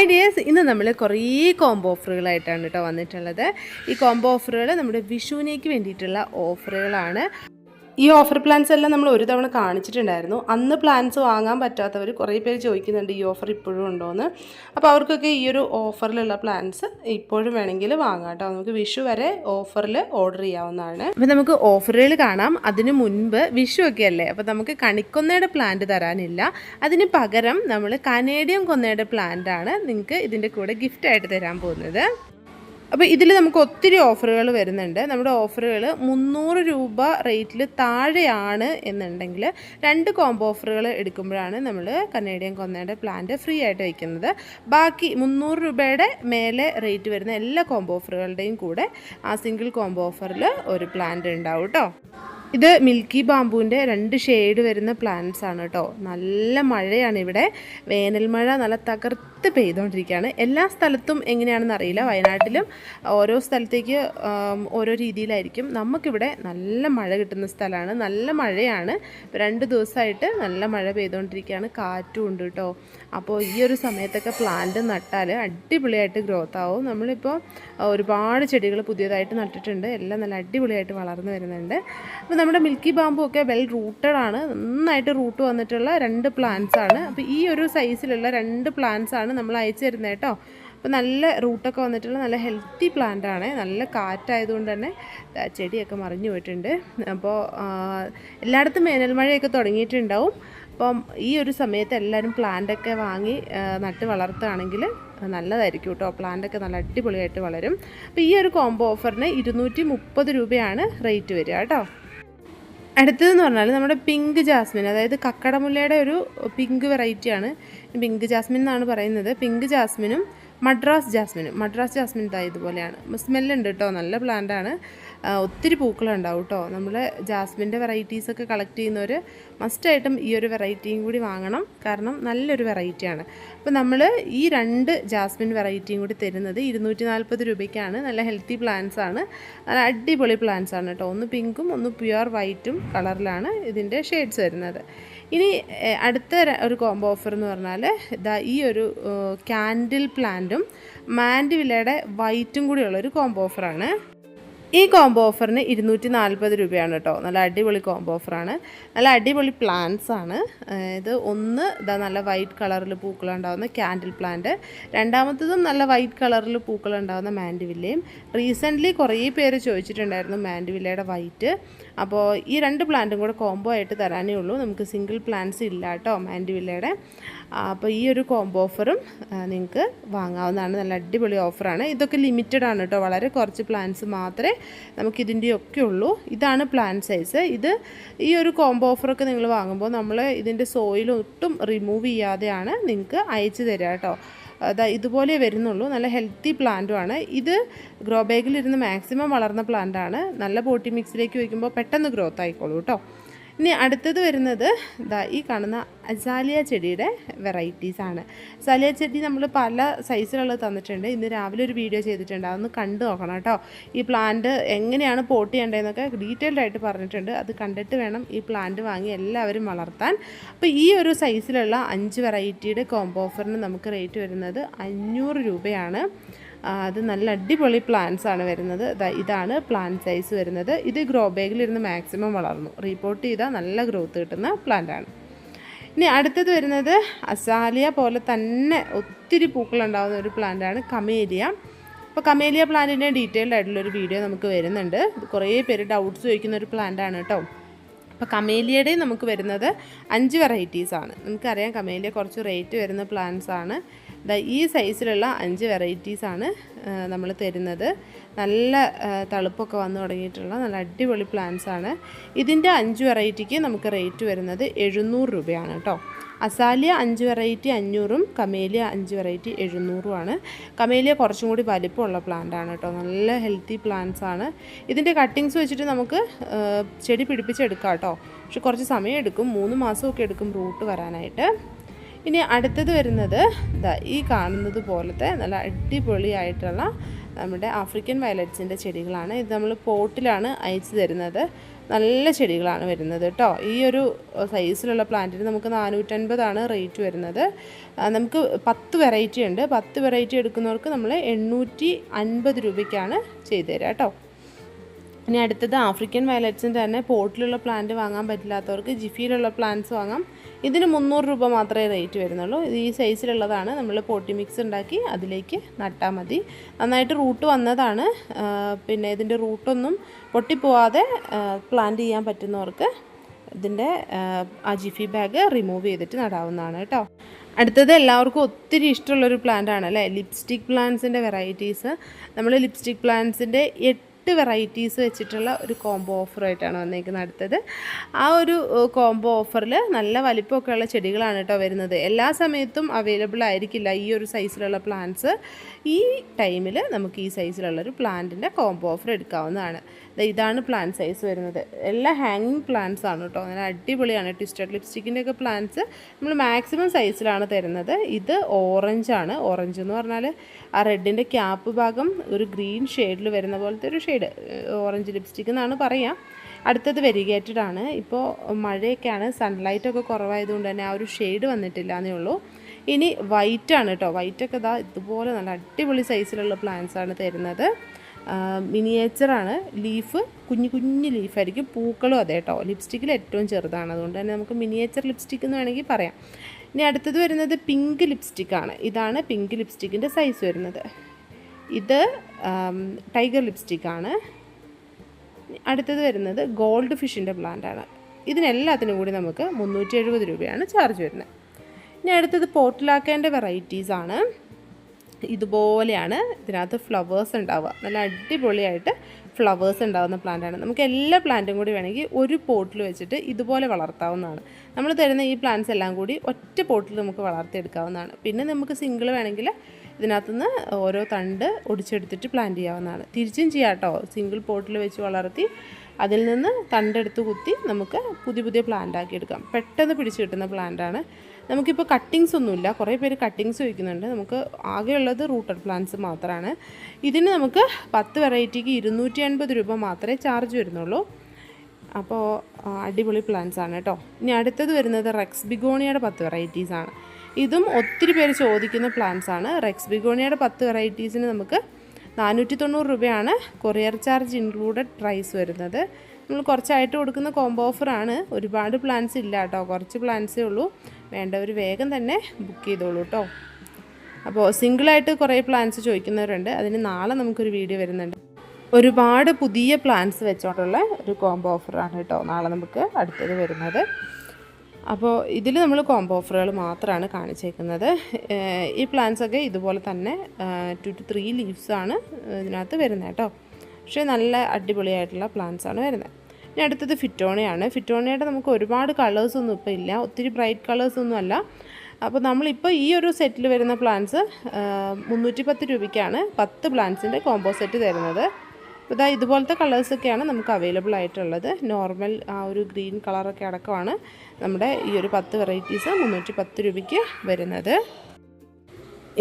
Hi dears ഇന്ന് നമ്മൾ കുറേ കോംബോ ഓഫറുകളായിട്ടാണ് കേട്ടോ വന്നിട്ടുള്ളത്. ഈ കോംബോ ഓഫറുകൾ നമ്മുടെ വിഷുവിനേക്ക് വേണ്ടിയിട്ടുള്ള ഓഫറുകളാണ് ഈ ഓഫർ പ്ലാൻസ് എല്ലാം നമ്മൾ ഒരു തവണ കാണിച്ചിട്ടുണ്ടായിരുന്നു. അന്ന് പ്ലാൻസ് വാങ്ങാൻ പറ്റാത്തവർ കുറേ പേര് ചോദിക്കുന്നുണ്ട് ഈ ഓഫർ ഇപ്പോഴും ഉണ്ടോയെന്ന് അപ്പോൾ അവർക്കൊക്കെ ഈ ഒരു ഓഫറിലുള്ള പ്ലാൻസ് ഇപ്പോഴും വേണമെങ്കിൽ വാങ്ങാം കേട്ടോ നമുക്ക് വിഷു വരെ ഓഫറിൽ ഓർഡർ ചെയ്യാവുന്നതാണ്. അപ്പോൾ നമുക്ക് ഓഫറുകൾ കാണാം. അതിന് മുൻപ് വിഷു ഒക്കെ അല്ലേ? അപ്പോൾ നമുക്ക് കണിക്കൊന്നയുടെ പ്ലാന്റ് തരാനില്ല. അതിന് പകരം നമ്മൾ കനേഡിയൻ കൊന്നയുടെ പ്ലാന്റ് ആണ് നിങ്ങൾക്ക് ഇതിന്റെ കൂടെ ഗിഫ്റ്റായിട്ട് തരാൻ പോകുന്നത്. അപ്പോൾ ഇതിൽ നമുക്ക് ഒത്തിരി ഓഫറുകൾ വരുന്നുണ്ട്. നമ്മുടെ ഓഫറുകൾ മുന്നൂറ് രൂപ റേറ്റിൽ താഴെയാണ് എന്നുണ്ടെങ്കിൽ രണ്ട് കോംബോ ഓഫറുകൾ എടുക്കുമ്പോഴാണ് നമ്മൾ കനേഡിയൻ കൊന്നയുടെ പ്ലാന്റ് ഫ്രീ ആയിട്ട് വയ്ക്കുന്നത് ബാക്കി മുന്നൂറ് രൂപയുടെ മേലെ റേറ്റ് വരുന്ന എല്ലാ കോംബോ ഓഫറുകളുടെയും കൂടെ ആ സിംഗിൾ കോംബോ ഓഫറിൽ ഒരു പ്ലാന്റ് ഉണ്ടാവും കേട്ടോ ഇത് മിൽക്കി ബാമ്പുവിന്റെ രണ്ട് ഷെയ്ഡ് വരുന്ന പ്ലാന്റ്സ് ആണ് കേട്ടോ നല്ല മഴയാണ് ഇവിടെ. വേനൽ മഴ നല്ല തകർത്ത് പെയ്തുകൊണ്ടിരിക്കുകയാണ് എല്ലാ സ്ഥലത്തും എങ്ങനെയാണെന്ന് അറിയില്ല. വയനാട്ടിലും ഓരോ സ്ഥലത്തേക്ക് ഓരോ രീതിയിലായിരിക്കും. നമുക്കിവിടെ നല്ല മഴ കിട്ടുന്ന സ്ഥലമാണ്. നല്ല മഴയാണ്. രണ്ട് ദിവസമായിട്ട് നല്ല മഴ പെയ്തുകൊണ്ടിരിക്കുകയാണ് കാറ്റും ഉണ്ട് കേട്ടോ അപ്പോൾ ഈ ഒരു സമയത്തൊക്കെ പ്ലാന്റ് നട്ടാൽ അടിപൊളിയായിട്ട് ഗ്രോത്ത് ആവും. നമ്മളിപ്പോൾ ഒരുപാട് ചെടികൾ പുതിയതായിട്ട് നട്ടിട്ടുണ്ട്. എല്ലാം നല്ല അടിപൊളിയായിട്ട് വളർന്നു വരുന്നുണ്ട്. അപ്പോൾ നമ്മുടെ മിൽക്കി ബാമ്പു ഒക്കെ വെൽ റൂട്ടഡ് ആണ്. നന്നായിട്ട് റൂട്ട് വന്നിട്ടുള്ള രണ്ട് പ്ലാന്റ്സ് ആണ്. അപ്പോൾ ഈ ഒരു സൈസിലുള്ള രണ്ട് പ്ലാന്റ്സ് ആണ് നമ്മൾ അയച്ചു തരുന്നത് കേട്ടോ. അപ്പോൾ നല്ല റൂട്ടൊക്കെ വന്നിട്ടുള്ള നല്ല ഹെൽത്തി പ്ലാന്റ് ആണ്. നല്ല കാറ്റായതുകൊണ്ട് തന്നെ ചെടിയൊക്കെ മറിഞ്ഞു പോയിട്ടുണ്ട്. അപ്പോൾ എല്ലായിടത്തും വേനൽ മഴയൊക്കെ തുടങ്ങിയിട്ടുണ്ടാവും. അപ്പം ഈ ഒരു സമയത്ത് എല്ലാവരും പ്ലാന്റൊക്കെ വാങ്ങി നട്ട് വളർത്തുകയാണെങ്കിൽ നല്ലതായിരിക്കും കേട്ടോ. പ്ലാന്റൊക്കെ നല്ല അടിപൊളിയായിട്ട് വളരും. അപ്പോൾ ഈ ഒരു കോംബോ ഓഫറിന് ഇരുന്നൂറ്റി രൂപയാണ് റേറ്റ് വരിക കേട്ടോ. അടുത്തതെന്ന് പറഞ്ഞാൽ നമ്മുടെ പിങ്ക് ജാസ്മിൻ അതായത് കക്കടമുല്ലയുടെ ഒരു പിങ്ക് വെറൈറ്റിയാണ്. പിങ്ക് ജാസ്മിൻ എന്നാണ് പറയുന്നത്. പിങ്ക് ജാസ്മിനും മദ്രാസ് ജാസ്മിനും മദ്രാസ് ജാസ്മിൻ ഇതാ ഇതുപോലെയാണ്. സ്മെല്ലുണ്ട് കേട്ടോ. നല്ല പ്ലാന്റ് ആണ്. ആ, ഒത്തിരി പൂക്കളുണ്ടാവും കേട്ടോ. നമ്മൾ ജാസ്മിന്റെ വെറൈറ്റീസൊക്കെ കളക്ട് ചെയ്യുന്നവർ മസ്റ്റായിട്ടും ഈ ഒരു വെറൈറ്റിയും കൂടി വാങ്ങണം. കാരണം നല്ലൊരു വെറൈറ്റിയാണ് അപ്പോൾ നമ്മൾ ഈ രണ്ട് ജാസ്മിൻ വെറൈറ്റിയും കൂടി തരുന്നത് ഇരുന്നൂറ്റി നാൽപ്പത് രൂപയ്ക്കാണ്. നല്ല ഹെൽത്തി പ്ലാന്റ്സ് ആണ്. നല്ല അടിപൊളി പ്ലാന്റ്സ് ആണ് കേട്ടോ. ഒന്ന് പിങ്കും ഒന്ന് പ്യുവർ വൈറ്റും കളറിലാണ് ഇതിന്റെ ഷെയ്ഡ്സ് വരുന്നത്. ഇനി അടുത്ത ഒരു കോംബോ ഓഫർ എന്ന് പറഞ്ഞാൽ ഇതാ ഈ ഒരു ക്യാൻഡിൽ പ്ലാന്റും മാൻഡിവിലയുടെ വൈറ്റും കൂടിയുള്ള ഒരു കോംബോ ഓഫറാണ് ഈ കോംബോ ഓഫറിന് ഇരുന്നൂറ്റി നാൽപ്പത് രൂപയാണ് കേട്ടോ. നല്ല അടിപൊളി കോംബോ ഓഫറാണ് നല്ല അടിപൊളി പ്ലാന്റ്സ് ആണ്. ഇത് ഒന്ന് ഇതാ നല്ല വൈറ്റ് കളറിൽ പൂക്കളുണ്ടാകുന്ന ക്യാൻഡിൽ പ്ലാന്റ് രണ്ടാമത്തതും നല്ല വൈറ്റ് കളറിൽ പൂക്കളുണ്ടാകുന്ന മാൻഡിവില്ലയും. റീസെന്റ്ലി കുറേ പേര് ചോദിച്ചിട്ടുണ്ടായിരുന്നു മാൻഡിവില്ലയുടെ വൈറ്റ് അപ്പോൾ ഈ രണ്ട് പ്ലാന്റും കൂടെ കോംബോ ആയിട്ട് തരാനേ ഉള്ളൂ. നമുക്ക് സിംഗിൾ പ്ലാന്റ്സ് ഇല്ല കേട്ടോ മാൻഡിവില്ലയുടെ. അപ്പോൾ ഈ ഒരു കോംബോ ഓഫറും നിങ്ങൾക്ക് വാങ്ങാവുന്നതാണ്. നല്ല അടിപൊളി ഓഫറാണ് ഇതൊക്കെ ലിമിറ്റഡ് ആണ് കേട്ടോ വളരെ കുറച്ച് പ്ലാൻസ് മാത്രമേ നമുക്ക് ഇതിന്റെയൊക്കെ ഉള്ളൂ. ഇതാണ് പ്ലാൻ സൈസ് ഇത് ഈ ഒരു കോംബോ ഓഫറൊക്കെ നിങ്ങൾ വാങ്ങുമ്പോൾ നമ്മൾ ഇതിന്റെ സോയിൽ ഒട്ടും റിമൂവ് ചെയ്യാതെയാണ് നിങ്ങൾക്ക് അയച്ചു തരിക കേട്ടോ അതാ ഇതുപോലെ വരുന്നുള്ളൂ. നല്ല ഹെൽത്തി പ്ലാന്റുമാണ് ഇത് ഗ്രോ ബാഗിലിരുന്ന് മാക്സിമം വളർന്ന പ്ലാന്റാണ് നല്ല പോട്ടി മിക്സിലേക്ക് വയ്ക്കുമ്പോൾ പെട്ടെന്ന് ഗ്രോത്ത് ആയിക്കോളൂ കേട്ടോ ഇനി അടുത്തത് വരുന്നത് ഇതാ ഈ കാണുന്ന അസാലിയ ചെടിയുടെ വെറൈറ്റീസാണ് അസാലിയ ചെടി നമ്മൾ പല സൈസിലുള്ളത് തന്നിട്ടുണ്ട്. ഇന്ന് രാവിലെ ഒരു വീഡിയോ ചെയ്തിട്ടുണ്ട്. അതൊന്ന് കണ്ടു നോക്കണം കേട്ടോ. ഈ പ്ലാന്റ് എങ്ങനെയാണ് പോട്ട് ചെയ്യേണ്ടതെന്നൊക്കെ ഡീറ്റെയിൽഡ് ആയിട്ട് പറഞ്ഞിട്ടുണ്ട്. അത് കണ്ടിട്ട് വേണം ഈ പ്ലാന്റ് വാങ്ങി എല്ലാവരും വളർത്താൻ. അപ്പോൾ ഈ ഒരു സൈസിലുള്ള അഞ്ച് വെറൈറ്റിയുടെ കോംബോ ഓഫറിന് നമുക്ക് റേറ്റ് വരുന്നത് അഞ്ഞൂറ് രൂപയാണ്. അത് നല്ല അടിപൊളി പ്ലാന്റ്സ് ആണ് വരുന്നത്. ഇതാണ് പ്ലാന്റ് സൈസ് വരുന്നത്. ഇത് ഗ്രോ ബാഗിലിരുന്ന് മാക്സിമം വളർന്നു. റിപ്പോർട്ട് ചെയ്താൽ നല്ല ഗ്രോത്ത് കിട്ടുന്ന പ്ലാന്റ് ആണ്. ഇനി അടുത്തത് വരുന്നത് അസാലിയ പോലെ തന്നെ ഒത്തിരി പൂക്കളുണ്ടാകുന്ന ഒരു പ്ലാന്റ് ആണ് കമേലിയ അപ്പോൾ കമേലിയ പ്ലാന്റിന്റെ ഡീറ്റെയിൽഡ് ആയിട്ടുള്ള ഒരു വീഡിയോ നമുക്ക് വരുന്നുണ്ട്. കുറേ പേര് ഡൗട്ട്സ് ചോദിക്കുന്ന ഒരു പ്ലാന്റ് ആണ് കേട്ടോ. അപ്പോൾ കമേലിയുടെ നമുക്ക് വരുന്നത് അഞ്ച് വെറൈറ്റീസാണ് നമുക്കറിയാം കമേലിയ കുറച്ച് റേറ്റ് വരുന്ന പ്ലാന്റ്സ് ആണ്. ഈ സൈസിലുള്ള അഞ്ച് വെറൈറ്റീസാണ് നമ്മൾ തരുന്നത്. നല്ല തളുപ്പൊക്കെ വന്നു തുടങ്ങിയിട്ടുള്ള നല്ല അടിപൊളി പ്ലാന്റ്സ് ആണ്. ഇതിന്റെ അഞ്ച് വെറൈറ്റിക്ക് നമുക്ക് റേറ്റ് വരുന്നത് എഴുന്നൂറ് രൂപയാണ് കേട്ടോ അസാലിയ അഞ്ച് വെറൈറ്റി അഞ്ഞൂറും കമേലിയ അഞ്ച് വെറൈറ്റി എഴുന്നൂറുമാണ് കമേലിയ കുറച്ചും കൂടി വലിപ്പമുള്ള പ്ലാന്റ് ആണ് കേട്ടോ നല്ല ഹെൽത്തി പ്ലാന്റ്സ് ആണ്. ഇതിന്റെ കട്ടിങ്സ് വെച്ചിട്ട് നമുക്ക് ചെടി പിടിപ്പിച്ചെടുക്കാം കേട്ടോ പക്ഷെ കുറച്ച് സമയം എടുക്കും. മൂന്ന് മാസമൊക്കെ എടുക്കും റൂട്ട് വരാനായിട്ട്. ഇനി അടുത്തത് വരുന്നത് ഇതാ ഈ കാണുന്നത് പോലത്തെ നല്ല അടിപൊളിയായിട്ടുള്ള നമ്മുടെ ആഫ്രിക്കൻ വയലറ്റ്സിന്റെ ചെടികളാണ്. ഇത് നമ്മൾ പോട്ടിലാണ് അയച്ചു തരുന്നത്. നല്ല ചെടികളാണ് വരുന്നത് കേട്ടോ. ഈ ഒരു സൈസിലുള്ള പ്ലാന്റിന് നമുക്ക് നാനൂറ്റൻപതാണ് റേറ്റ് വരുന്നത്. നമുക്ക് പത്ത് വെറൈറ്റി ഉണ്ട്. പത്ത് വെറൈറ്റി എടുക്കുന്നവർക്ക് നമ്മൾ എണ്ണൂറ്റി അൻപത് രൂപയ്ക്കാണ് ചെയ്തു തരാം കേട്ടോ. ഇനി അടുത്തത് ആഫ്രിക്കൻ വയലറ്റ്സിന്റെ തന്നെ പോട്ടിലുള്ള പ്ലാന്റ് വാങ്ങാൻ പറ്റില്ലാത്തവർക്ക് ജിഫിയിലുള്ള പ്ലാന്റ്സ് വാങ്ങാം. ഇതിന് മുന്നൂറ് രൂപ മാത്രമേ റേറ്റ് വരുന്നുള്ളൂ. ഇത് ഈ സൈസിലുള്ളതാണ് നമ്മൾ പോട്ടി മിക്സ് ഉണ്ടാക്കി അതിലേക്ക് നട്ടാൽ മതി. നന്നായിട്ട് റൂട്ട് വന്നതാണ്. പിന്നെ ഇതിന്റെ റൂട്ടൊന്നും പൊട്ടിപ്പോവാതെ പ്ലാന്റ് ചെയ്യാൻ പറ്റുന്നവർക്ക് ഇതിന്റെ ആ ജിഫി ബാഗ് റിമൂവ് ചെയ്തിട്ട് നടാവുന്നതാണ് കേട്ടോ. അടുത്തത് എല്ലാവർക്കും ഒത്തിരി ഇഷ്ടമുള്ളൊരു പ്ലാന്റ് ആണ് അല്ലേ? ലിപ്സ്റ്റിക് പ്ലാന്റ്സിന്റെ വെറൈറ്റീസ് നമ്മൾ ലിപ്സ്റ്റിക് പ്ലാന്റ്സിന്റെ എട്ട് വെറൈറ്റീസ് വെച്ചിട്ടുള്ള ഒരു കോംബോ ഓഫറായിട്ടാണ് വന്നേക്കുന്നത് അടുത്തത്. ആ ഒരു കോംബോ ഓഫറിൽ നല്ല വലിപ്പമൊക്കെ ഉള്ള ചെടികളാണ് കേട്ടോ വരുന്നത്. എല്ലാ സമയത്തും അവൈലബിൾ ആയിരിക്കില്ല ഈ ഒരു സൈസിലുള്ള പ്ലാന്റ്സ് ഈ ടൈമിൽ നമുക്ക് ഈ സൈസിലുള്ളൊരു പ്ലാന്റിന്റെ കോംബോ ഓഫർ എടുക്കാവുന്നതാണ്. ഇതാണ് പ്ലാൻ സൈസ് വരുന്നത്. എല്ലാ ഹാങ്ങിങ് പ്ലാന്റ്സ് ആണ് കേട്ടോ നല്ല അടിപൊളിയാണ്. ട്വിസ്റ്റഡ് ലിപ്സ്റ്റിക്കിന്റെ ഒക്കെ പ്ലാൻസ് നമ്മൾ മാക്സിമം സൈസിലാണ് തരുന്നത്. ഇത് ഓറഞ്ചാണ് ഓറഞ്ച് എന്ന് പറഞ്ഞാൽ ആ റെഡിന്റെ ക്യാപ്പ് ഭാഗം ഒരു ഗ്രീൻ ഷെയ്ഡിൽ വരുന്ന പോലത്തെ ഒരു ഷെയ്ഡ് ഓറഞ്ച് ലിപ്സ്റ്റിക് എന്നാണ് പറയുക അടുത്തത് വെരിഗേറ്റഡ് ആണ്. ഇപ്പോൾ മഴയൊക്കെയാണ്. സൺലൈറ്റൊക്കെ കുറവായതുകൊണ്ട് തന്നെ ആ ഒരു ഷെയ്ഡ് വന്നിട്ടില്ല എന്നേ ഉള്ളൂ. ഇനി വൈറ്റ് ആണ് കേട്ടോ വൈറ്റൊക്കെ ഇതാ ഇതുപോലെ നല്ല അടിപൊളി സൈസിലുള്ള പ്ലാന്റ്സ് ആണ് തരുന്നത്. മിനിയേച്ചറാണ് ലീഫ് കുഞ്ഞു കുഞ്ഞു ലീഫായിരിക്കും പൂക്കളും അതെ കേട്ടോ ലിപ്സ്റ്റിക്കിൽ ഏറ്റവും ചെറുതാണ്. അതുകൊണ്ട് തന്നെ നമുക്ക് മിനിയേച്ചർ ലിപ്സ്റ്റിക് എന്ന് വേണമെങ്കിൽ പറയാം. ഇനി അടുത്തത് വരുന്നത് പിങ്ക് ലിപ്സ്റ്റിക്കാണ് ഇതാണ് പിങ്ക് ലിപ്സ്റ്റിക്കിന്റെ സൈസ് വരുന്നത്. ഇത് ടൈഗർ ലിപ്സ്റ്റിക്കാണ് അടുത്തത് വരുന്നത് ഗോൾഡ് ഫിഷിന്റെ പ്ലാന്റാണ് ഇതിനെല്ലാത്തിനും കൂടി നമുക്ക് മുന്നൂറ്റി എഴുപത് രൂപയാണ് ചാർജ് വരുന്നത്. ഇനി അടുത്തത് പോട്ടിലാക്കേണ്ട വെറൈറ്റീസാണ് ഇതുപോലെയാണ് ഇതിനകത്ത് ഫ്ലവേഴ്സ് ഉണ്ടാവുക. നല്ല അടിപൊളിയായിട്ട് ഫ്ലവേഴ്സ് ഉണ്ടാകുന്ന പ്ലാന്റാണ് നമുക്ക് എല്ലാ പ്ലാന്റും കൂടി വേണമെങ്കിൽ ഒരു പോട്ടിൽ വെച്ചിട്ട് ഇതുപോലെ വളർത്താവുന്നതാണ്. നമ്മൾ തരുന്ന ഈ പ്ലാന്റ്സ് എല്ലാം കൂടി ഒറ്റ പോട്ടിൽ നമുക്ക് വളർത്തിയെടുക്കാവുന്നതാണ്. പിന്നെ നമുക്ക് സിംഗിൾ വേണമെങ്കിൽ ഇതിനകത്തുനിന്ന് ഓരോ തണ്ട് ഒടിച്ചെടുത്തിട്ട് പ്ലാന്റ് ചെയ്യാവുന്നതാണ്. തിരിച്ചും ചെയ്യാം കേട്ടോ സിംഗിൾ പോട്ടിൽ വെച്ച് വളർത്തി അതിൽ നിന്ന് തണ്ടെടുത്ത് കുത്തി നമുക്ക് പുതിയ പുതിയ പ്ലാന്റ് ആക്കി എടുക്കാം. പെട്ടെന്ന് പിടിച്ചു കിട്ടുന്ന പ്ലാന്റാണ് നമുക്കിപ്പോൾ കട്ടിങ്സ് ഒന്നുമില്ല. കുറേ പേര് കട്ടിങ്സ് ചോദിക്കുന്നുണ്ട്. നമുക്ക് ആകെയുള്ളത് റൂട്ടഡ് പ്ലാന്റ്സ് മാത്രമാണ് ഇതിന് നമുക്ക് പത്ത് വെറൈറ്റിക്ക് ഇരുന്നൂറ്റി അൻപത് രൂപ മാത്രമേ ചാർജ് വരുന്നുള്ളൂ. അപ്പോൾ അടിപൊളി പ്ലാന്റ്സ് ആണ് കേട്ടോ ഇനി അടുത്തത് വരുന്നത് റെക്സ് ബിഗോണിയയുടെ പത്ത് വെറൈറ്റീസ് ആണ്. ഇതും ഒത്തിരി പേര് ചോദിക്കുന്ന പ്ലാന്റ്സ് ആണ്. റെക്സ് ബിഗോണിയയുടെ പത്ത് വെറൈറ്റീസിന് നമുക്ക് നാനൂറ്റി തൊണ്ണൂറ് രൂപയാണ് കൊറിയർ ചാർജ് ഇൻക്ലൂഡഡ് പ്രൈസ് വരുന്നത്. നമ്മൾ കുറച്ചായിട്ട് കൊടുക്കുന്ന കോംബോ ഓഫറാണ്. ഒരുപാട് പ്ലാൻസ് ഇല്ല കേട്ടോ. കുറച്ച് പ്ലാൻസേ ഉള്ളൂ. വേണ്ടവർ വേഗം തന്നെ ബുക്ക് ചെയ്തോളൂ കേട്ടോ. അപ്പോൾ സിംഗിളായിട്ട് കുറേ പ്ലാൻസ് ചോദിക്കുന്നവരുണ്ട്. അതിന് നാളെ നമുക്കൊരു വീഡിയോ വരുന്നുണ്ട്. ഒരുപാട് പുതിയ പ്ലാൻസ് വെച്ചോണ്ടുള്ള ഒരു കോംബോ ഓഫറാണ് കേട്ടോ നാളെ നമുക്ക് അടുത്തത് വരുന്നത്. അപ്പോൾ ഇതിൽ നമ്മൾ കോംബോ ഓഫറുകൾ മാത്രമാണ് കാണിച്ചേക്കുന്നത്. ഈ പ്ലാന്റ്സ് ഒക്കെ ഇതുപോലെ തന്നെ ടു ടു ത്രീ ലീവ്സാണ് ഇതിനകത്ത് വരുന്നത് കേട്ടോ പക്ഷേ നല്ല അടിപൊളിയായിട്ടുള്ള ആണ് വരുന്നത് ഇനി അടുത്തത് ഫിറ്റോണയാണ് ഫിറ്റോണയുടെ നമുക്ക് ഒരുപാട് കളേഴ്സ് ഒന്നും ഇപ്പോൾ ഇല്ല. ഒത്തിരി ബ്രൈറ്റ് കളേഴ്സ് ഒന്നും അല്ല. അപ്പോൾ നമ്മളിപ്പോൾ ഈ ഒരു സെറ്റിൽ വരുന്ന പ്ലാന്റ്സ് മുന്നൂറ്റി പത്ത് രൂപയ്ക്കാണ് പത്ത് പ്ലാന്റ്സിന്റെ കോംബോ സെറ്റ് തരുന്നത്. അപ്പോൾ ഇതാ ഇതുപോലത്തെ കളേഴ്സൊക്കെയാണ് നമുക്ക് അവൈലബിൾ ആയിട്ടുള്ളത്. നോർമൽ ആ ഒരു ഗ്രീൻ കളറൊക്കെ അടക്കമാണ് നമ്മുടെ ഈ ഒരു പത്ത് വെറൈറ്റീസ് മുന്നൂറ്റി പത്ത് രൂപയ്ക്ക് വരുന്നത്.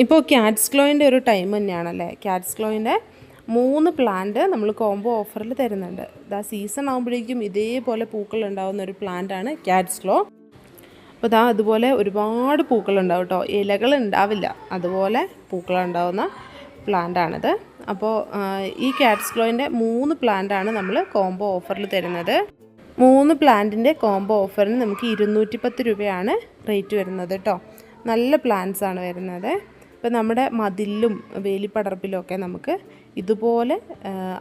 ഇപ്പോൾ ക്യാറ്റ്സ് ക്ലോയിന്റെ ഒരു ടൈം തന്നെയാണല്ലേ? ക്യാറ്റ്സ് ക്ലോയിന്റെ മൂന്ന് പ്ലാന്റ് നമ്മൾ കോംബോ ഓഫറിൽ തരുന്നുണ്ട്. ഇതാ സീസൺ ആകുമ്പോഴേക്കും ഇതേപോലെ പൂക്കൾ ഉണ്ടാകുന്ന ഒരു പ്ലാന്റാണ് ക്യാറ്റ്സ് ക്ലോ അപ്പോൾ ഇതാ അതുപോലെ ഒരുപാട് പൂക്കളുണ്ടാവും കേട്ടോ ഇലകൾ ഉണ്ടാവില്ല. അതുപോലെ പൂക്കളുണ്ടാവുന്ന പ്ലാന്റാണിത് അപ്പോൾ ഈ ക്യാറ്റ്സ് ക്ലോയിന്റെ മൂന്ന് പ്ലാന്റാണ് നമ്മൾ കോംബോ ഓഫറിൽ തരുന്നത്. മൂന്ന് പ്ലാന്റിന്റെ കോംബോ ഓഫറിന് നമുക്ക് ഇരുന്നൂറ്റി പത്ത് രൂപയാണ് റേറ്റ് വരുന്നത് കേട്ടോ നല്ല പ്ലാന്റ്സ് ആണ് വരുന്നത്. ഇപ്പം നമ്മുടെ മതിലും വേലിപ്പടർപ്പിലും ഒക്കെ നമുക്ക് ഇതുപോലെ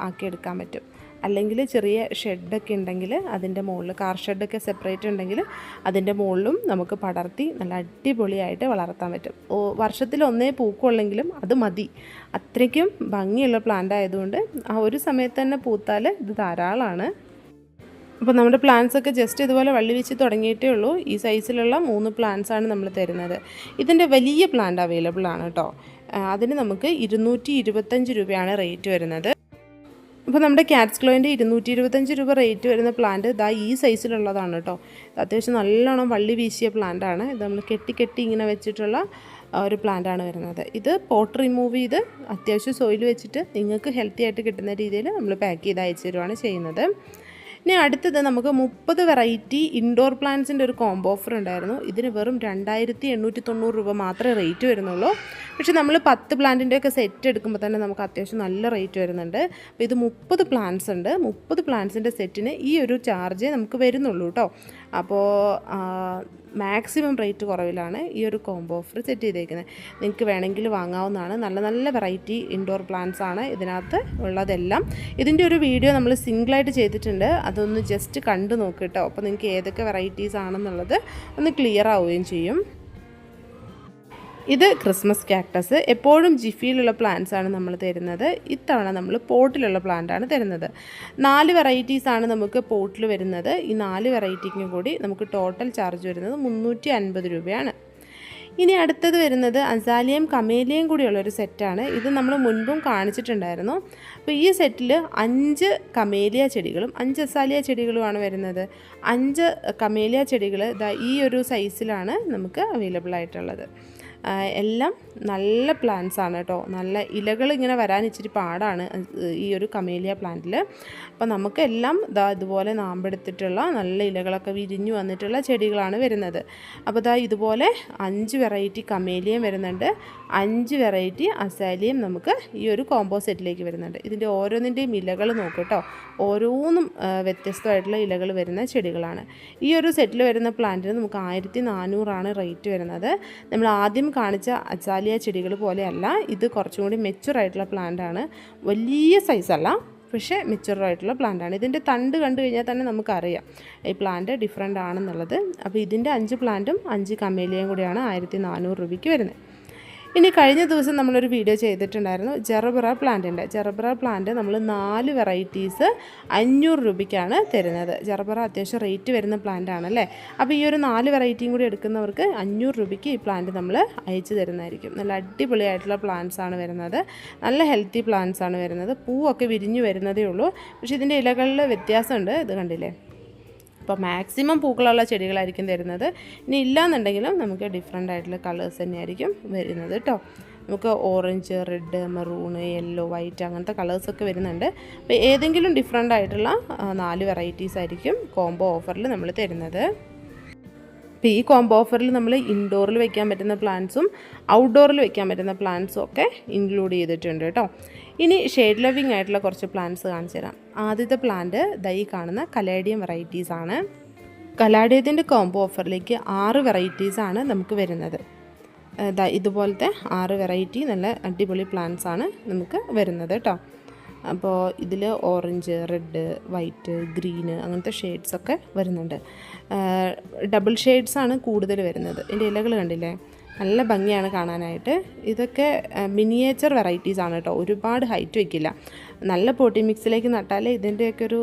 ആക്കിയെടുക്കാൻ പറ്റും. അല്ലെങ്കിൽ ചെറിയ ഷെഡൊക്കെ ഉണ്ടെങ്കിൽ അതിന്റെ മുകളിൽ കാർ ഷെഡൊക്കെ സെപ്പറേറ്റ് ഉണ്ടെങ്കിൽ അതിന്റെ മുകളിലും നമുക്ക് പടർത്തി നല്ല അടിപൊളിയായിട്ട് വളർത്താൻ പറ്റും. ഓ വർഷത്തിൽ ഒന്നേ പൂക്കുള്ളെങ്കിലും അത് മതി. അത്രയ്ക്കും ഭംഗിയുള്ള പ്ലാന്റ് ആയതുകൊണ്ട് ആ ഒരു സമയത്ത് തന്നെ പൂത്താൽ ഇത് ധാരാളമാണ്. അപ്പോൾ നമ്മുടെ പ്ലാന്റ്സ് ഒക്കെ ജസ്റ്റ് ഇതുപോലെ വള്ളി വെച്ച് തുടങ്ങിയിട്ടേ ഉള്ളൂ. ഈ സൈസിലുള്ള മൂന്ന് പ്ലാന്റ്സ് ആണ് നമ്മൾ തരുന്നത്. ഇതിന്റെ വലിയ പ്ലാന്റ് അവൈലബിൾ ആണ് കേട്ടോ. അതിന് നമുക്ക് ഇരുന്നൂറ്റി രൂപയാണ് റേറ്റ് വരുന്നത്. അപ്പോൾ നമ്മുടെ ക്യാറ്റ്സ് ക്ലോയിന്റെ ഇരുന്നൂറ്റി ഇരുപത്തഞ്ച് രൂപ റേറ്റ് വരുന്ന പ്ലാന്റ് ഇതാ ഈ സൈസിലുള്ളതാണ് കേട്ടോ അത്യാവശ്യം നല്ലോണം വള്ളി വീശിയ പ്ലാന്റാണ് ഇത് നമ്മൾ കെട്ടി കെട്ടി ഇങ്ങനെ വെച്ചിട്ടുള്ള ഒരു പ്ലാന്റാണ് വരുന്നത്. ഇത് പോട്ട് റിമൂവ് ചെയ്ത് അത്യാവശ്യം സോയിൽ വെച്ചിട്ട് നിങ്ങൾക്ക് ഹെൽത്തി ആയിട്ട് കിട്ടുന്ന രീതിയിൽ നമ്മൾ പാക്ക് ചെയ്ത് അയച്ചു തരുവാണ് ചെയ്യുന്നത്. ഇനി അടുത്തത് നമുക്ക് മുപ്പത് വെറൈറ്റി ഇൻഡോർ പ്ലാന്റ്സിന്റെ ഒരു കോംബോ ഓഫർ ഉണ്ടായിരുന്നു. ഇതിന് വെറും രണ്ടായിരത്തി എണ്ണൂറ്റി തൊണ്ണൂറ് രൂപ മാത്രമേ റേറ്റ് വരുന്നുള്ളൂ. പക്ഷേ നമ്മൾ പത്ത് പ്ലാന്റിന്റെയൊക്കെ സെറ്റ് എടുക്കുമ്പോൾ തന്നെ നമുക്ക് അത്യാവശ്യം നല്ല റേറ്റ് വരുന്നുണ്ട്. അപ്പോൾ ഇത് മുപ്പത് പ്ലാന്റ്സ് ഉണ്ട്. മുപ്പത് പ്ലാന്റ്സിന്റെ സെറ്റിന് ഈ ഒരു ചാർജ് നമുക്ക് വരുന്നുള്ളൂ കേട്ടോ അപ്പോൾ മാക്സിമം റേറ്റ് കുറവിലാണ് ഈ ഒരു കോംബോ ഓഫർ സെറ്റ് ചെയ്തേക്കുന്നത്. നിങ്ങൾക്ക് വേണമെങ്കിൽ വാങ്ങാവുന്നതാണ്. നല്ല നല്ല വെറൈറ്റി ഇൻഡോർ പ്ലാന്റ്സ് ആണ് ഇതിനകത്ത് ഉള്ളതെല്ലാം. ഇതിന്റെ ഒരു വീഡിയോ നമ്മൾ സിംഗിളായിട്ട് ചെയ്തിട്ടുണ്ട്. അതൊന്ന് ജസ്റ്റ് കണ്ടു നോക്കിയിട്ടോ അപ്പോൾ നിങ്ങൾക്ക് ഏതൊക്കെ വെറൈറ്റീസ് ആണെന്നുള്ളത് ഒന്ന് ക്ലിയർ ആവുകയും ചെയ്യും. ഇത് ക്രിസ്മസ് ക്യാക്ടസ് എപ്പോഴും ജിഫിയിലുള്ള പ്ലാന്റ്സ് ആണ് നമ്മൾ തരുന്നത്. ഇത്തവണ നമ്മൾ പോട്ടിലുള്ള പ്ലാന്റ് ആണ് തരുന്നത്. നാല് വെറൈറ്റീസ് ആണ് നമുക്ക് പോട്ടിൽ വരുന്നത്. ഈ നാല് വെറൈറ്റിക്കും കൂടി നമുക്ക് ടോട്ടൽ ചാർജ് വരുന്നത് മുന്നൂറ്റി അൻപത് രൂപയാണ്. ഇനി അടുത്തത് വരുന്നത് അസാലിയം കമേലിയം കൂടിയുള്ള ഒരു സെറ്റാണ് ഇത് നമ്മൾ മുൻപും കാണിച്ചിട്ടുണ്ടായിരുന്നു. അപ്പോൾ ഈ സെറ്റിൽ അഞ്ച് കമേലിയ ചെടികളും അഞ്ച് അസാലിയ ചെടികളുമാണ് വരുന്നത്. അഞ്ച് കമേലിയ ചെടികൾ ഈ ഒരു സൈസിലാണ് നമുക്ക് അവൈലബിൾ ആയിട്ടുള്ളത്. എല്ലാം നല്ല പ്ലാന്റ്സ് ആണ് കേട്ടോ. നല്ല ഇലകൾ ഇങ്ങനെ വരാൻ ഇച്ചിരി പാടാണ് ഈ ഒരു കമേലിയ പ്ലാന്റിൽ അപ്പോൾ നമുക്കെല്ലാം ദാ ഇതുപോലെ നാമ്പെടുത്തിട്ടുള്ള നല്ല ഇലകളൊക്കെ വിരിഞ്ഞു വന്നിട്ടുള്ള ചെടികളാണ് വരുന്നത്. അപ്പോൾ ഇതാ ഇതുപോലെ അഞ്ച് വെറൈറ്റി കമേലിയം വരുന്നുണ്ട്. അഞ്ച് വെറൈറ്റി അസാലിയം നമുക്ക് ഈ ഒരു കോമ്പോ സെറ്റിലേക്ക് വരുന്നുണ്ട്. ഇതിന്റെ ഓരോന്നിന്റെയും ഇലകൾ നോക്കൂ കേട്ടോ ഓരോന്നും വ്യത്യസ്തമായിട്ടുള്ള ഇലകൾ വരുന്ന ചെടികളാണ്. ഈ ഒരു സെറ്റിൽ വരുന്ന പ്ലാന്റിന് നമുക്ക് ആയിരത്തി നാനൂറാണ് റേറ്റ് വരുന്നത്. നമ്മൾ ആദ്യം കാണിച്ച അച്ചാലിയ ചെടികൾ പോലെയല്ല. ഇത് കുറച്ചും കൂടി മെച്ചുറായിട്ടുള്ള ആയിട്ടുള്ള പ്ലാന്റ് ആണ്. വലിയ സൈസല്ല പക്ഷേ മെച്ചുറായിട്ടുള്ള ആയിട്ടുള്ള പ്ലാന്റ് ആണ്. ഇതിന്റെ തണ്ട് കണ്ടു കഴിഞ്ഞാൽ തന്നെ നമുക്കറിയാം ഈ പ്ലാന്റ് ഡിഫറെന്റ് ആണെന്നുള്ളത്. അപ്പോൾ ഇതിന്റെ അഞ്ച് പ്ലാന്റും അഞ്ച് കമേലിയയും കൂടിയാണ് ആയിരത്തി നാനൂറ് രൂപയ്ക്ക് വരുന്നത്. ഇനി കഴിഞ്ഞ ദിവസം നമ്മളൊരു വീഡിയോ ചെയ്തിട്ടുണ്ടായിരുന്നു. ജെറബറ പ്ലാന്റിന്റെ ജെറബറ പ്ലാന്റ് നമ്മൾ നാല് വെറൈറ്റീസ് അഞ്ഞൂറ് രൂപയ്ക്കാണ് തരുന്നത്. ജെറബറ അത്യാവശ്യം റേറ്റ് വരുന്ന പ്ലാന്റ് ആണല്ലേ? അപ്പോൾ ഈ ഒരു നാല് വെറൈറ്റിയും കൂടി എടുക്കുന്നവർക്ക് അഞ്ഞൂറ് രൂപയ്ക്ക് ഈ പ്ലാന്റ് നമ്മൾ അയച്ചു തരുന്നതായിരിക്കും. നല്ല അടിപൊളിയായിട്ടുള്ള പ്ലാന്റ്സ് ആണ് വരുന്നത്. നല്ല ഹെൽത്തി പ്ലാന്റ്സ് ആണ് വരുന്നത്. പൂവൊക്കെ വിരിഞ്ഞു വരുന്നതേ ഉള്ളൂ. പക്ഷേ ഇതിന്റെ ഇലകളിൽ വ്യത്യാസമുണ്ട്. ഇത് കണ്ടില്ലേ? അപ്പോൾ മാക്സിമം പൂക്കളുള്ള ചെടികളായിരിക്കും തരുന്നത്. ഇനി ഇല്ലയെന്നുണ്ടെങ്കിലും നമുക്ക് ഡിഫറെന്റ് ആയിട്ടുള്ള കളേഴ്സ് തന്നെയായിരിക്കും വരുന്നത് കേട്ടോ നമുക്ക് orange red maroon yellow white അങ്ങനത്തെ കളേഴ്സൊക്കെ വരുന്നുണ്ട്. അപ്പോൾ ഏതെങ്കിലും ഡിഫറെന്റ് ആയിട്ടുള്ള നാല് വെറൈറ്റീസ് ആയിരിക്കും കോംബോ ഓഫറിൽ നമ്മൾ തരുന്നത്. അപ്പോൾ ഈ കോംബോ ഓഫറിൽ നമ്മൾ ഇൻഡോറിൽ വെക്കാൻ പറ്റുന്ന പ്ലാന്റ്സും ഔട്ട്ഡോറിൽ വെക്കാൻ പറ്റുന്ന പ്ലാന്റ്സും ഒക്കെ ഇൻക്ലൂഡ് ചെയ്തിട്ടുണ്ട് കേട്ടോ ഇനി ഷെയ്ഡ് ലവിങ് ആയിട്ടുള്ള കുറച്ച് പ്ലാന്റ്സ് കാണിച്ചു തരാം. ആദ്യത്തെ പ്ലാന്റ് ദൈ കാണുന്ന കലേഡിയം വെറൈറ്റീസ് ആണ്. കലാഡിയത്തിന്റെ കോംബോ ഓഫറിലേക്ക് ആറ് വെറൈറ്റീസ് ആണ് നമുക്ക് വരുന്നത്. ഇതുപോലത്തെ ആറ് വെറൈറ്റി നല്ല അടിപൊളി പ്ലാന്റ്സ് ആണ് നമുക്ക് വരുന്നത് കേട്ടോ അപ്പോൾ ഇതിൽ ഓറഞ്ച് റെഡ് വൈറ്റ് ഗ്രീന് അങ്ങനത്തെ ഷെയ്ഡ്സൊക്കെ വരുന്നുണ്ട്. ഡബിൾ ഷെയ്ഡ്സാണ് കൂടുതൽ വരുന്നത്. ഇതിന്റെ ഇലകൾ കണ്ടില്ലേ? നല്ല ഭംഗിയാണ് കാണാനായിട്ട്. ഇതൊക്കെ മിനിയേച്ചർ വെറൈറ്റീസ് ആണ് കേട്ടോ ഒരുപാട് ഹൈറ്റ് വയ്ക്കില്ല നല്ല പോട്ടി മിക്സിലേക്ക് നട്ടാലേ ഇതിന്റെയൊക്കെ ഒരു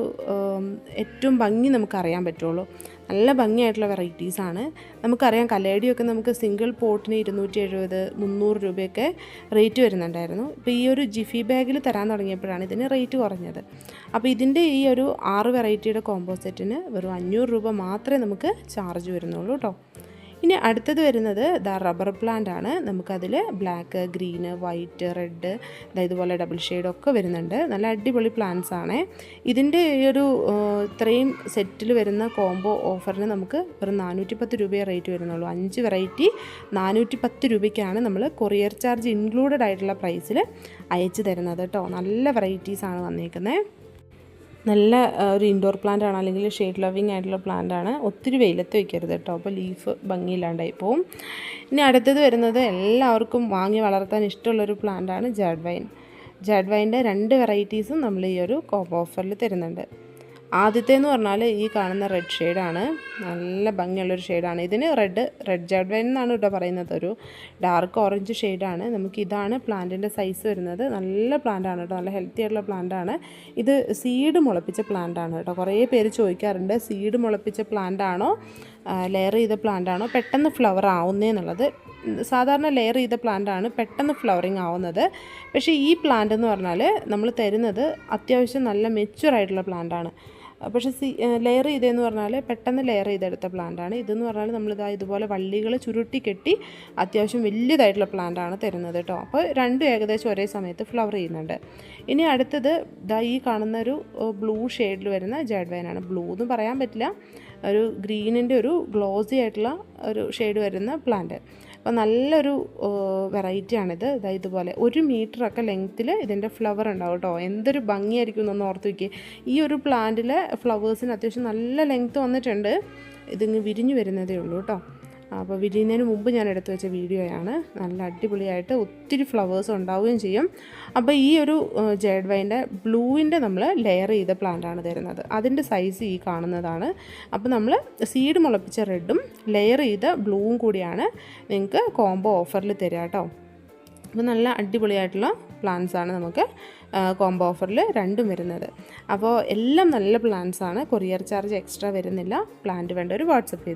ഏറ്റവും ഭംഗി നമുക്കറിയാൻ പറ്റുള്ളൂ. നല്ല ഭംഗിയായിട്ടുള്ള വെറൈറ്റീസ് ആണ്. നമുക്കറിയാം കലേടിയൊക്കെ നമുക്ക് സിംഗിൾ പോട്ടിന് ഇരുന്നൂറ്റി എഴുപത് മുന്നൂറ് രൂപയൊക്കെ റേറ്റ് വരുന്നുണ്ടായിരുന്നു. ഇപ്പോൾ ഈ ഒരു ജിഫി ബാഗിൽ തരാൻ തുടങ്ങിയപ്പോഴാണ് ഇതിന് റേറ്റ് കുറഞ്ഞത്. അപ്പോൾ ഇതിന്റെ ഈ ഒരു ആറ് വെറൈറ്റിയുടെ കോമ്പോസെറ്റിന് വെറും അഞ്ഞൂറ് രൂപ മാത്രമേ നമുക്ക് ചാർജ് വരുന്നുള്ളൂ കേട്ടോ ഇനി അടുത്തത് വരുന്നത് ദ റബ്ബർ പ്ലാന്റ് ആണ്. നമുക്കതിൽ ബ്ലാക്ക് ഗ്രീന് വൈറ്റ് റെഡ് ഇതുപോലെ ഡബിൾ ഷെയ്ഡൊക്കെ വരുന്നുണ്ട്. നല്ല അടിപൊളി പ്ലാന്റ്സ് ആണ്. ഇതിന്റെ ഈ ഒരു ഇത്രയും സെറ്റിൽ വരുന്ന കോംബോ ഓഫറിന് നമുക്ക് ഒരു നാനൂറ്റി പത്ത് രൂപയെ റേറ്റ് വരുന്നുള്ളൂ. അഞ്ച് വെറൈറ്റി നാനൂറ്റി പത്ത് രൂപയ്ക്കാണ് നമ്മൾ കൊറിയർ ചാർജ് ഇൻക്ലൂഡഡ് ആയിട്ടുള്ള പ്രൈസിൽ അയച്ചു തരുന്നത് കേട്ടോ. നല്ല വെറൈറ്റീസാണ് വന്നേക്കുന്നത് നല്ല ഒരു ഇൻഡോർ പ്ലാന്റ് ആണ് അല്ലെങ്കിൽ ഷെയ്ഡ് ലവിങ് ആയിട്ടുള്ള പ്ലാന്റ് ആണ്. ഒത്തിരി വെയിലത്ത് വെക്കരുത് കേട്ടോ. അപ്പോൾ ലീഫ് ഭംഗിയില്ലാണ്ടായി പോവും. ഇനി അടുത്തത് വരുന്നത് എല്ലാവർക്കും വാങ്ങി വളർത്താൻ ഇഷ്ടമുള്ളൊരു പ്ലാന്റ് ആണ് ജാഡ് വൈൻ രണ്ട് വെറൈറ്റീസും നമ്മൾ ഈ ഒരു കോംബോ ഓഫറിൽ തരുന്നുണ്ട്. ആദ്യത്തേന്ന് പറഞ്ഞാൽ ഈ കാണുന്ന റെഡ് ഷെയ്ഡാണ് നല്ല ഭംഗിയുള്ളൊരു ഷെയ്ഡാണ് ഇതിന് റെഡ് റെഡ് ജാഡ് വൈൻ എന്നാണ് കേട്ടോ പറയുന്നത്. ഒരു ഡാർക്ക് ഓറഞ്ച് ഷെയ്ഡാണ് നമുക്ക് ഇതാണ് പ്ലാന്റിന്റെ സൈസ് വരുന്നത്. നല്ല പ്ലാന്റ് ആണ് കേട്ടോ നല്ല ഹെൽത്തി ആയിട്ടുള്ള പ്ലാന്റ് ആണ്. ഇത് സീഡ് മുളപ്പിച്ച പ്ലാന്റ് ആണ് കേട്ടോ കുറേ പേര് ചോദിക്കാറുണ്ട് സീഡ് മുളപ്പിച്ച പ്ലാന്റ് ആണോ? ലെയർ ചെയ്ത പ്ലാന്റ് ആണോ? പെട്ടെന്ന് ഫ്ലവർ ആവുന്നതെന്നുള്ളത് സാധാരണ ലെയർ ചെയ്ത പ്ലാന്റ് ആണ് പെട്ടെന്ന് ഫ്ലവറിങ് ആവുന്നത്. പക്ഷേ ഈ പ്ലാന്റ് എന്ന് പറഞ്ഞാൽ നമ്മൾ തരുന്നത് അത്യാവശ്യം നല്ല മെച്യൂർ ആയിട്ടുള്ള പ്ലാന്റ് ആണ്. പക്ഷേ സി ലെയർ ചെയ്തതെന്ന് പറഞ്ഞാൽ പെട്ടെന്ന് ലെയർ ചെയ്തെടുത്ത പ്ലാന്റാണ് ഇതെന്ന് പറഞ്ഞാൽ നമ്മൾ ഇതാ ഇതുപോലെ വള്ളികൾ ചുരുട്ടി കെട്ടി അത്യാവശ്യം വലിയതായിട്ടുള്ള പ്ലാന്റാണ് തരുന്നത് കേട്ടോ അപ്പോൾ രണ്ടും ഏകദേശം ഒരേ സമയത്ത് ഫ്ലവർ ചെയ്യുന്നുണ്ട്. ഇനി അടുത്തത് ഇതാ ഈ കാണുന്ന ഒരു ബ്ലൂ ഷെയ്ഡിൽ വരുന്ന ജാഡ് ആണ്. ബ്ലൂ എന്ന് പറയാൻ പറ്റില്ല. ഒരു ഗ്രീനിന്റെ ഒരു ഗ്ലോസി ആയിട്ടുള്ള ഒരു ഷെയ്ഡ് വരുന്ന പ്ലാന്റ് അപ്പോൾ നല്ലൊരു വെറൈറ്റിയാണിത് ഇതാ ഇതുപോലെ ഒരു മീറ്ററൊക്കെ ലെങ്ത്തിൽ ഇതിന്റെ ഫ്ലവർ ഉണ്ടാവും കേട്ടോ എന്തൊരു ഭംഗിയായിരിക്കും എന്നൊന്ന് ഓർത്ത് വയ്ക്കുക ഈ ഒരു പ്ലാന്റിലെ ഫ്ലവേഴ്സിന് അത്യാവശ്യം നല്ല ലെങ്ത്ത് വന്നിട്ടുണ്ട്. ഇതിങ്ങ് വിരിഞ്ഞു വരുന്നതേ ഉള്ളൂ കേട്ടോ അപ്പോൾ വിരിയുന്നതിന് മുമ്പ് ഞാൻ എടുത്തു വെച്ച വീഡിയോയാണ്. നല്ല അടിപൊളിയായിട്ട് ഒത്തിരി ഫ്ലവേഴ്സ് ഉണ്ടാവുകയും ചെയ്യും. അപ്പോൾ ഈ ഒരു ജേഡ് വൈന്റെ ബ്ലൂവിന്റെ നമ്മൾ ലെയർ ചെയ്ത പ്ലാന്റാണ് തരുന്നത്. അതിന്റെ സൈസ് ഈ കാണുന്നതാണ്. അപ്പോൾ നമ്മൾ സീഡ് മുളപ്പിച്ച റെഡും ലെയർ ചെയ്ത ബ്ലൂവും കൂടിയാണ് നിങ്ങൾക്ക് കോംബോ ഓഫറിൽ തരിക കേട്ടോ. അപ്പോൾ നല്ല അടിപൊളിയായിട്ടുള്ള പ്ലാന്റ്സ് ആണ് നമുക്ക് കോംബോ ഓഫറിൽ രണ്ടും വരുന്നത്. അപ്പോൾ എല്ലാം നല്ല പ്ലാന്റ്സ് ആണ്. കൊറിയർ ചാർജ് എക്സ്ട്രാ വരുന്നില്ല. പ്ലാന്റ് വേണ്ട ഒരു വാട്സപ്പ് ചെയ്ത്